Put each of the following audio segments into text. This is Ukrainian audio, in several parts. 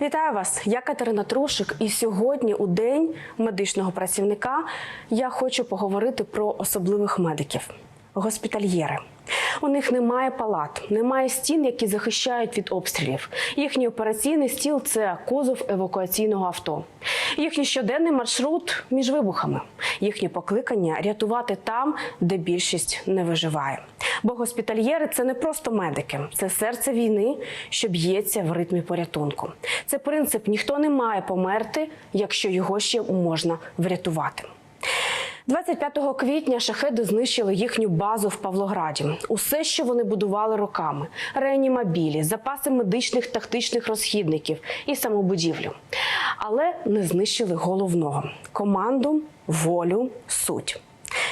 Вітаю вас! Я Катерина Трушик, і сьогодні, у день медичного працівника, я хочу поговорити про особливих медиків госпітальєри. У них немає палат, немає стін, які захищають від обстрілів. Їхній операційний стіл це кузов евакуаційного авто. Їхній щоденний маршрут між вибухами. Їхнє покликання рятувати там, де більшість не виживає. Бо госпітальєри це не просто медики, це серце війни, що б'ється в ритмі порятунку. Це принцип ніхто не має померти, якщо його ще можна врятувати. 25 квітня шахеди знищили їхню базу в Павлограді. Усе, що вони будували роками: реанімобілі, запаси медичних тактичних розхідників і самобудівлю. Але не знищили головного команду, волю, суть.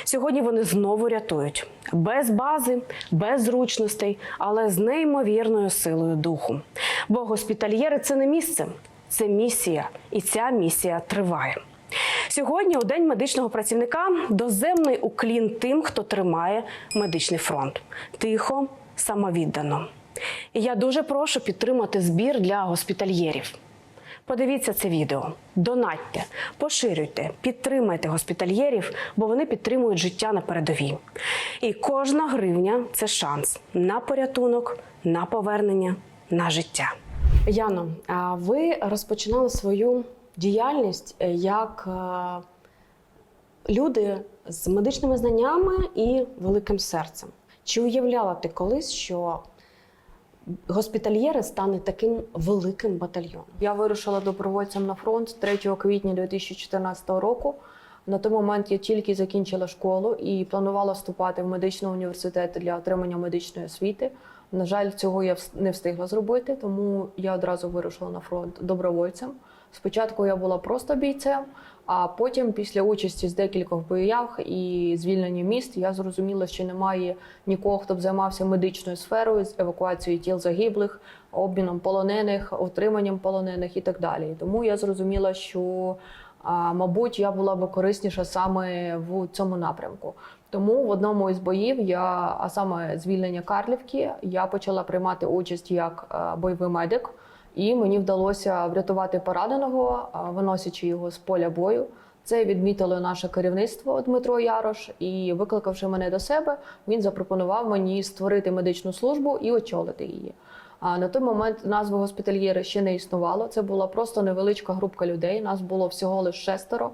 Сьогодні вони знову рятують без бази, без зручностей, але з неймовірною силою духу. Бо госпітальєри це не місце, це місія, і ця місія триває. Сьогодні, у день медичного працівника, доземний уклін тим, хто тримає медичний фронт. Тихо, самовіддано. І я дуже прошу підтримати збір для госпітальєрів. Подивіться це відео, донатьте, поширюйте, підтримайте госпітальєрів, бо вони підтримують життя на передовій. І кожна гривня це шанс на порятунок, на повернення, на життя. Яно, а ви розпочинали свою діяльність е, як е, люди з медичними знаннями і великим серцем. Чи уявляла ти колись, що госпітальєри стане таким великим батальйоном? Я вирушила добровольцем на фронт 3 квітня 2014 року. На той момент я тільки закінчила школу і планувала вступати в медичний університет для отримання медичної освіти. На жаль, цього я не встигла зробити, тому я одразу вирушила на фронт добровольцем. Спочатку я була просто бійцем, а потім, після участі з декількох боях і звільнення міст, я зрозуміла, що немає нікого, хто б займався медичною сферою з евакуацією тіл загиблих, обміном полонених, отриманням полонених і так далі. Тому я зрозуміла, що мабуть, я була би корисніша саме в цьому напрямку. Тому в одному із боїв я, а саме звільнення Карлівки, я почала приймати участь як бойовий медик, і мені вдалося врятувати пораненого, виносячи його з поля бою. Це відмітило наше керівництво Дмитро Ярош, і викликавши мене до себе, він запропонував мені створити медичну службу і очолити її. А на той момент назви госпітальєри ще не існувало. Це була просто невеличка групка людей. Нас було всього лише шестеро.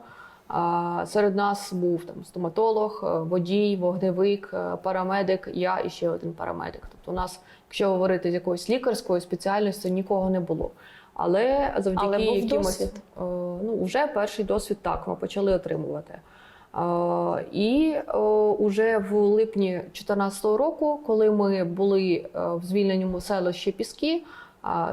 Серед нас був там стоматолог, водій, вогневик, парамедик, я і ще один парамедик. Тобто, у нас, якщо говорити з якоюсь лікарською спеціальністю, нікого не було. Але завдяки Але був якимось досвід. е, ну вже перший досвід так ми почали отримувати. Е, І е, уже в липні 2014 року, коли ми були в звільненому селищі Піски,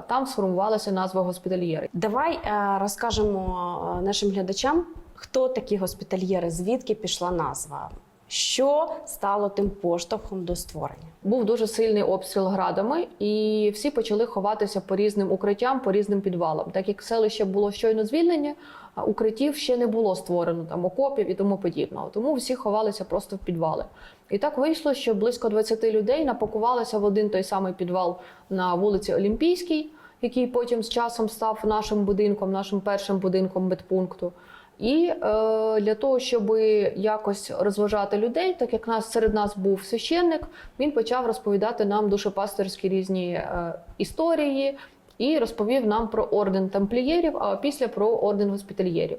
там сформувалася назва госпітальєри. Давай розкажемо нашим глядачам, хто такі госпітальєри, звідки пішла назва, що стало тим поштовхом до створення. Був дуже сильний обстріл градами, і всі почали ховатися по різним укриттям, по різним підвалам. Так як селище було щойно звільнення, укриттів ще не було створено там окопів і тому подібного. Тому всі ховалися просто в підвали. І так вийшло, що близько 20 людей напакувалися в один той самий підвал на вулиці Олімпійській, який потім з часом став нашим будинком, нашим першим будинком медпункту. І е, для того, щоб якось розважати людей, так як нас серед нас був священник, він почав розповідати нам душепастерські різні е, історії і розповів нам про орден тамплієрів, а після про орден госпітальєрів.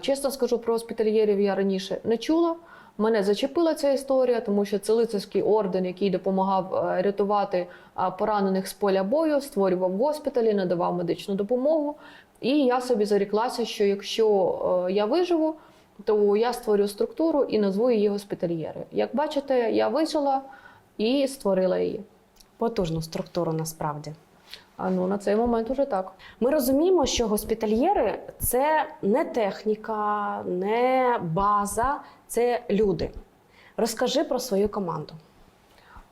Чесно скажу, про госпітальєрів я раніше не чула. Мене зачепила ця історія, тому що це лицарський орден, який допомагав е, рятувати е, поранених з поля бою, створював госпіталі, надавав медичну допомогу. І я собі заріклася, що якщо е, я виживу, то я створю структуру і назву її госпітальєри. Як бачите, я вижила і створила її. Потужну структуру насправді. А ну на цей момент уже так. Ми розуміємо, що госпітальєри це не техніка, не база, це люди. Розкажи про свою команду.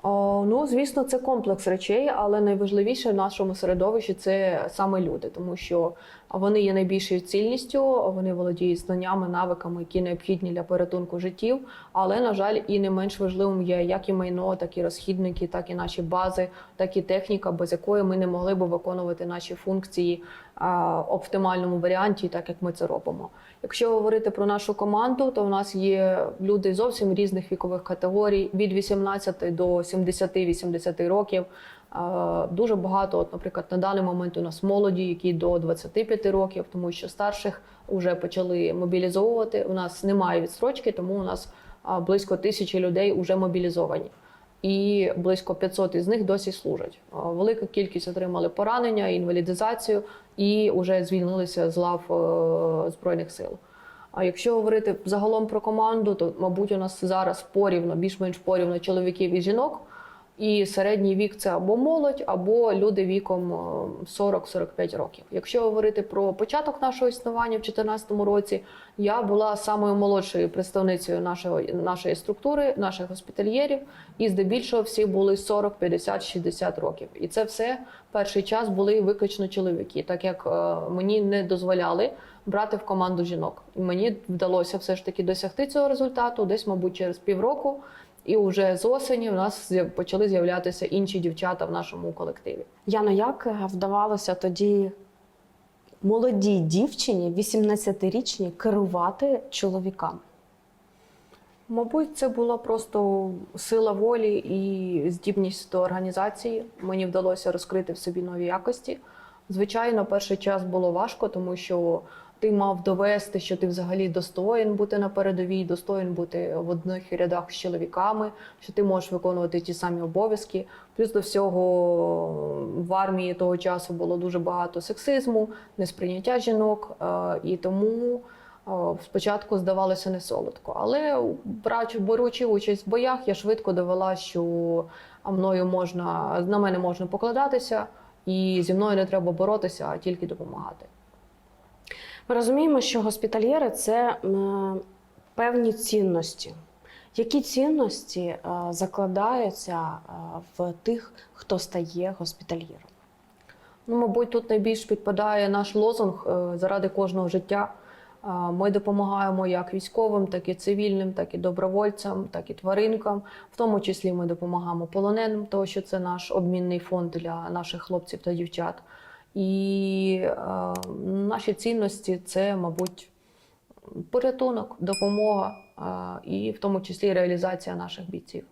О, ну, звісно, це комплекс речей, але найважливіше в нашому середовищі це саме люди, тому що вони є найбільшою цільністю, вони володіють знаннями, навиками, які необхідні для порятунку життів. Але, на жаль, і не менш важливим є як і майно, так і розхідники, так і наші бази, так і техніка, без якої ми не могли б виконувати наші функції а, оптимальному варіанті, так як ми це робимо. Якщо говорити про нашу команду, то в нас є люди зовсім різних вікових категорій від 18 до 70-80 років. Дуже багато, от, наприклад, на даний момент у нас молоді, які до 25 років, тому що старших вже почали мобілізовувати. У нас немає відстрочки, тому у нас близько тисячі людей вже мобілізовані. І близько 500 із них досі служать. Велика кількість отримали поранення, інвалідизацію і вже звільнилися з лав е, Збройних сил. А якщо говорити загалом про команду, то мабуть у нас зараз порівно, більш-менш порівно чоловіків і жінок. І середній вік це або молодь, або люди віком е, 40-45 років. Якщо говорити про початок нашого існування в 2014 році, я була самою молодшою представницею нашої, нашої структури, наших госпітальєрів, і здебільшого всі були 40, 50, 60 років. І це все перший час були виключно чоловіки, так як е, мені не дозволяли брати в команду жінок. І мені вдалося все ж таки досягти цього результату, десь, мабуть, через півроку. І вже з осені в нас почали з'являтися інші дівчата в нашому колективі. Яно, як е, вдавалося тоді молодій дівчині, 18-річній, керувати чоловіками? Мабуть, це була просто сила волі і здібність до організації. Мені вдалося розкрити в собі нові якості. Звичайно, перший час було важко, тому що ти мав довести, що ти взагалі достоїн бути на передовій, достоїн бути в одних рядах з чоловіками, що ти можеш виконувати ті самі обов'язки. Плюс до всього в армії того часу було дуже багато сексизму, несприйняття жінок, е, і тому. Спочатку здавалося не солодко, але беручи участь в боях, я швидко довела, що мною можна на мене можна покладатися, і зі мною не треба боротися, а тільки допомагати. Ми розуміємо, що госпітальєри це певні цінності. Які цінності е, закладаються е, в тих, хто стає госпітальєром? Ну, мабуть, тут найбільш підпадає наш лозунг е, заради кожного життя. Е, Ми допомагаємо як військовим, так і цивільним, так і добровольцям, так і тваринкам. В тому числі ми допомагаємо полоненим, тому що це наш обмінний фонд для наших хлопців та дівчат. І е, наші цінності це, мабуть, порятунок, допомога е, і в тому числі реалізація наших бійців.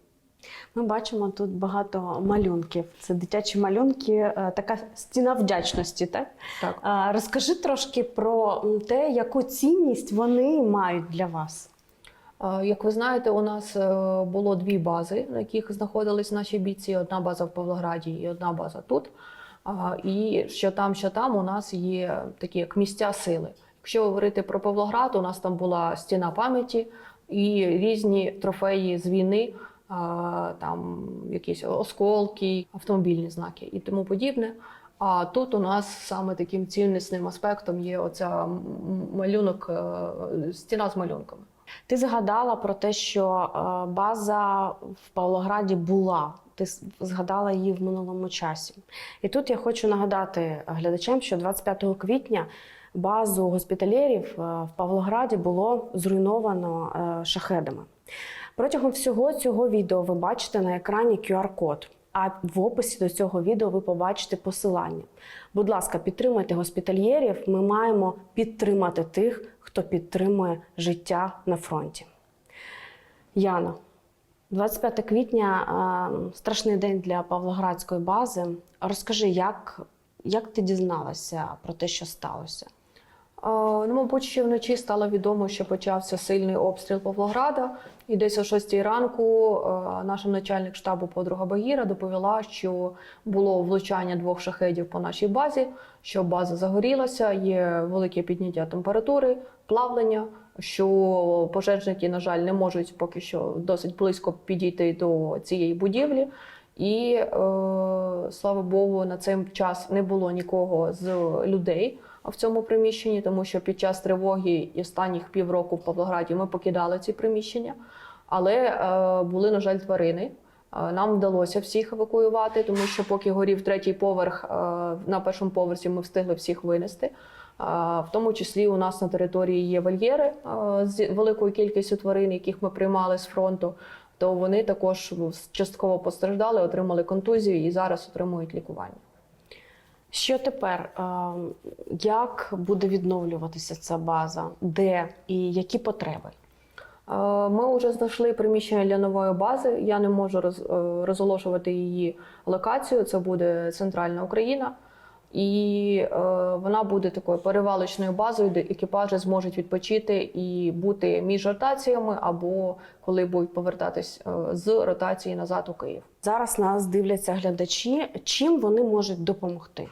Ми бачимо тут багато малюнків. Це дитячі малюнки, е, така стіна вдячності, так? Так. Розкажи трошки про те, яку цінність вони мають для вас. Е, Як ви знаєте, у нас е, було дві бази, на яких знаходились наші бійці. Одна база в Павлограді і одна база тут. І що там, що там, у нас є такі як місця сили. Якщо говорити про Павлоград, у нас там була стіна пам'яті і різні трофеї з війни, там якісь осколки, автомобільні знаки і тому подібне. А тут у нас саме таким ціннісним аспектом є оця малюнок, е, стіна з малюнками. Ти згадала про те, що е, база в Павлограді була. Ти згадала її в минулому часі. І тут я хочу нагадати глядачам, що 25 квітня базу госпітальєрів е, в Павлограді було зруйновано е, шахедами. Протягом всього цього відео ви бачите на екрані QR-код. А в описі до цього відео ви побачите посилання. Будь ласка, підтримуйте госпітальєрів. Ми маємо підтримати тих, хто підтримує життя на фронті. Яна, 25 квітня а, страшний день для Павлоградської бази. Розкажи, як, як ти дізналася про те, що сталося? А, Ну, мабуть, ще вночі стало відомо, що почався сильний обстріл Павлограда, і десь о 6 ранку е, наша начальник штабу подруга Багіра доповіла, що було влучання двох шахедів по нашій базі, що база загорілася, є велике підняття температури, плавлення. Що пожежники, на жаль, не можуть поки що досить близько підійти до цієї будівлі. І е, слава Богу, на цей час не було нікого з людей в цьому приміщенні, тому що під час тривоги і останніх півроку в Павлограді ми покидали ці приміщення, але е, були, на жаль, тварини. Е, Нам вдалося всіх евакуювати, тому що поки горів третій поверх, е, на першому поверсі ми встигли всіх винести. В тому числі у нас на території є вольєри з великою кількістю тварин, яких ми приймали з фронту. То вони також частково постраждали, отримали контузію і зараз отримують лікування. Що тепер? Як буде відновлюватися ця база? Де і які потреби? Ми вже знайшли приміщення для нової бази. Я не можу е, розголошувати її локацію. Це буде центральна Україна. І е, вона буде такою перевалочною базою, де екіпажі зможуть відпочити і бути між ротаціями, або коли будуть повертатись е, з ротації назад у Київ. Зараз нас дивляться глядачі. Чим вони можуть допомогти? Е,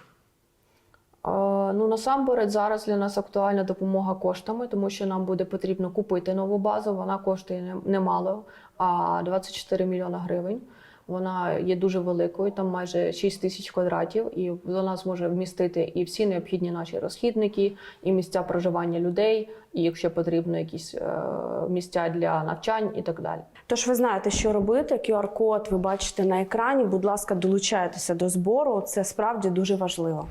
Ну насамперед зараз для нас актуальна допомога коштами, тому що нам буде потрібно купити нову базу. Вона коштує немало, а 24 мільйона гривень. Вона є дуже великою, там майже 6 тисяч квадратів, і вона зможе вмістити і всі необхідні наші розхідники, і місця проживання людей, і якщо потрібно, якісь е, місця для навчань і так далі. Тож ви знаєте, що робити. QR-код ви бачите на екрані. Будь ласка, долучайтеся до збору. Це справді дуже важливо.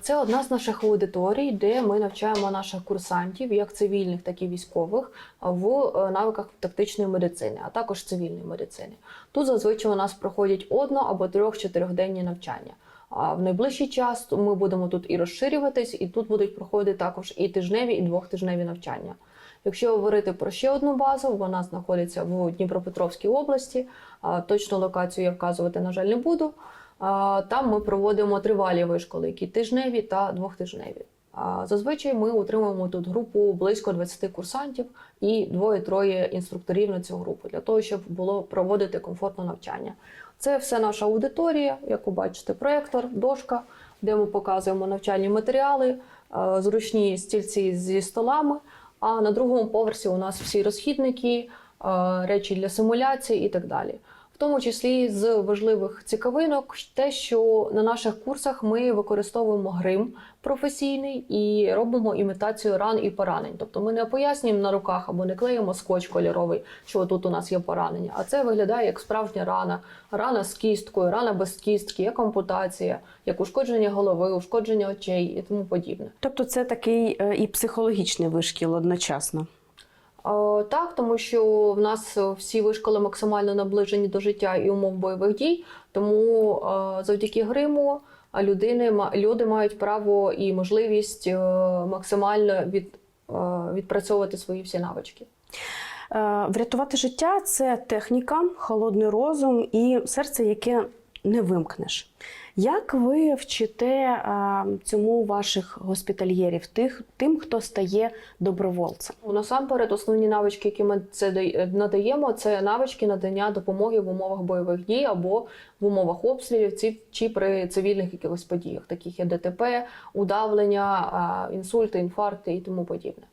Це одна з наших аудиторій, де ми навчаємо наших курсантів, як цивільних, так і військових, в е, навиках тактичної медицини, а також цивільної медицини. Тут зазвичай у нас проходять одно або трьох-чотирьохденні навчання. А в найближчий час ми будемо тут і розширюватись, і тут будуть проходити також і тижневі, і двохтижневі навчання. Якщо говорити про ще одну базу, вона знаходиться в Дніпропетровській області. Точну локацію я вказувати, на жаль, не буду. Там ми проводимо тривалі вишколи, які тижневі та двохтижневі. Зазвичай ми утримуємо тут групу близько 20 курсантів і двоє-троє інструкторів на цю групу для того, щоб було проводити комфортне навчання. Це все наша аудиторія, як ви бачите, проєктор, дошка, де ми показуємо навчальні матеріали, е, зручні стільці зі столами. А на другому поверсі у нас всі розхідники, е, речі для симуляції і так далі. Тому числі з важливих цікавинок, те, що на наших курсах ми використовуємо грим професійний і робимо імітацію ран і поранень. Тобто ми не пояснюємо на руках або не клеїмо скотч кольоровий, що тут у нас є поранення, а це виглядає як справжня рана, рана з кісткою, рана без кістки, як ампутація, як ушкодження голови, ушкодження очей і тому подібне. Тобто, це такий е, і психологічний вишкіл одночасно. Е, Так, тому що в нас всі вишколи максимально наближені до життя і умов бойових дій. Тому е, завдяки гриму людини люди мають право і можливість е, максимально від, відпрацьовувати свої всі навички. Врятувати життя це техніка, холодний розум і серце, яке не вимкнеш. Як ви вчите цьому ваших госпітальєрів, тих, тим, хто стає добровольцем? Ну, Насамперед, основні навички, які ми це надаємо, це навички надання допомоги в умовах бойових дій або в умовах обстрілів чи при цивільних якихось подіях, таких як ДТП, удавлення, інсульти, інфаркти і тому подібне.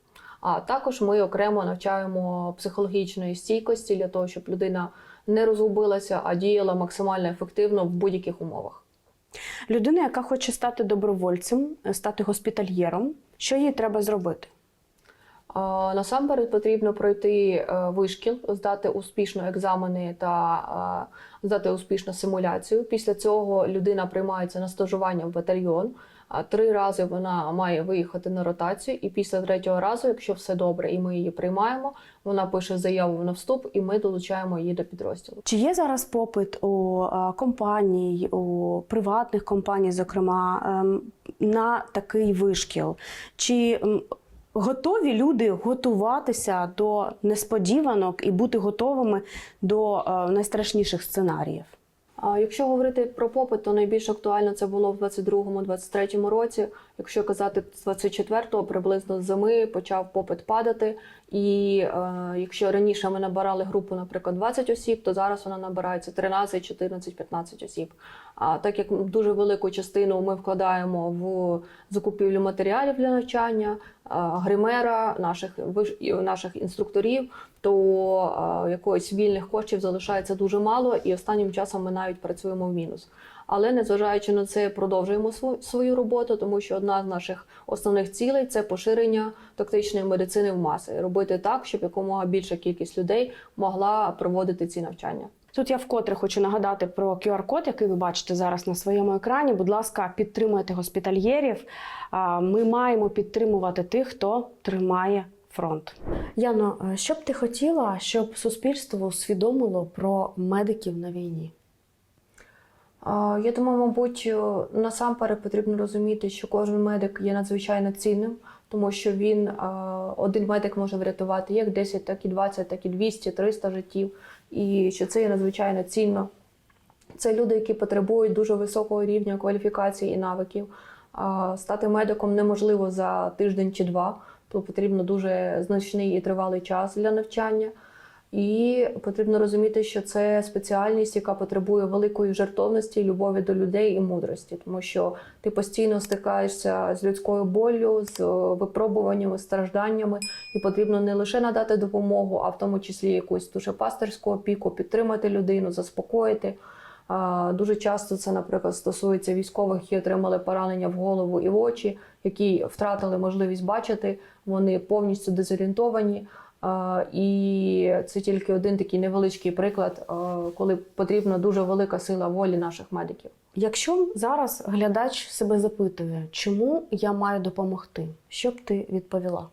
А також ми окремо навчаємо психологічної стійкості для того, щоб людина не розгубилася, а діяла максимально ефективно в будь-яких умовах. Людина, яка хоче стати добровольцем, е, стати госпітальєром, що їй треба зробити? Насамперед потрібно пройти е, вишкіл, здати успішно екзамени та е, здати успішно симуляцію. Після цього людина приймається на стажування в батальйон. Три рази вона має виїхати на ротацію, і після третього разу, якщо все добре, і ми її приймаємо, вона пише заяву на вступ, і ми долучаємо її до підрозділу. Чи є зараз попит у е, компаній, у приватних компаній, зокрема, ем, на такий вишкіл? Чи готові люди готуватися до несподіванок і бути готовими до е, найстрашніших сценаріїв? Якщо говорити про попит, то найбільш актуально це було в 22-23 році. Якщо казати з 24-го, приблизно з зими почав попит падати. І е, якщо раніше ми набирали групу, наприклад, 20 осіб, то зараз вона набирається 13, 14, 15 осіб. А так як дуже велику частину ми вкладаємо в закупівлю матеріалів для навчання, гримера, наших наших інструкторів, то якоїсь вільних коштів залишається дуже мало, і останнім часом ми навіть працюємо в мінус. Але незважаючи на це, продовжуємо свою роботу, тому що одна з наших основних цілей це поширення тактичної медицини в маси, робити так, щоб якомога більша кількість людей могла проводити ці навчання. Тут я вкотре хочу нагадати про QR-код, який ви бачите зараз на своєму екрані. Будь ласка, підтримуйте госпітальєрів. Ми маємо підтримувати тих, хто тримає фронт. Яно, що б ти хотіла, щоб суспільство усвідомило про медиків на війні? Я думаю, мабуть, е, насамперед потрібно розуміти, що кожен медик є надзвичайно цінним, тому що він один медик може врятувати як 10, так і 20, так і 200, 300 життів, і що це є надзвичайно цінно. Це люди, які потребують дуже високого рівня кваліфікації і навиків. Стати медиком неможливо за тиждень чи два, то потрібно дуже значний і тривалий час для навчання. І потрібно розуміти, що це спеціальність, яка потребує великої жертовності, любові до людей і мудрості, тому що ти постійно стикаєшся з людською боллю, з е, випробуваннями, стражданнями, і потрібно не лише надати допомогу, а в тому числі якусь душепастерську опіку, підтримати людину, заспокоїти. Дуже часто це, наприклад, стосується військових, які отримали поранення в голову і в очі, які втратили можливість бачити, вони повністю дезорієнтовані. І це тільки один такий невеличкий приклад, коли потрібна дуже велика сила волі наших медиків. Якщо зараз глядач себе запитує, чому я маю допомогти, що б ти відповіла?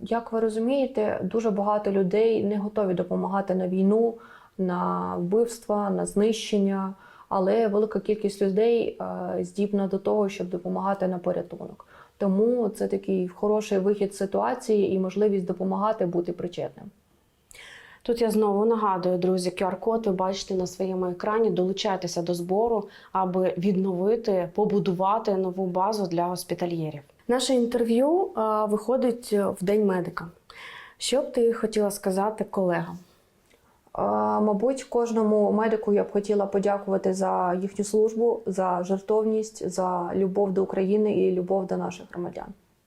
Як ви розумієте, дуже багато людей не готові допомагати на війну, на вбивства, на знищення, але велика кількість людей здібна до того, щоб допомагати на порятунок. Тому це такий хороший вихід з ситуації і можливість допомагати бути причетним. Тут я знову нагадую, друзі, QR-код ви бачите на своєму екрані. Долучайтеся до збору, аби відновити, побудувати нову базу для госпітальєрів. Наше інтерв'ю виходить в День медика. Що б ти хотіла сказати колегам? Мабуть, кожному медику я б хотіла подякувати за їхню службу, за жертовність, за любов до України і любов до наших громадян.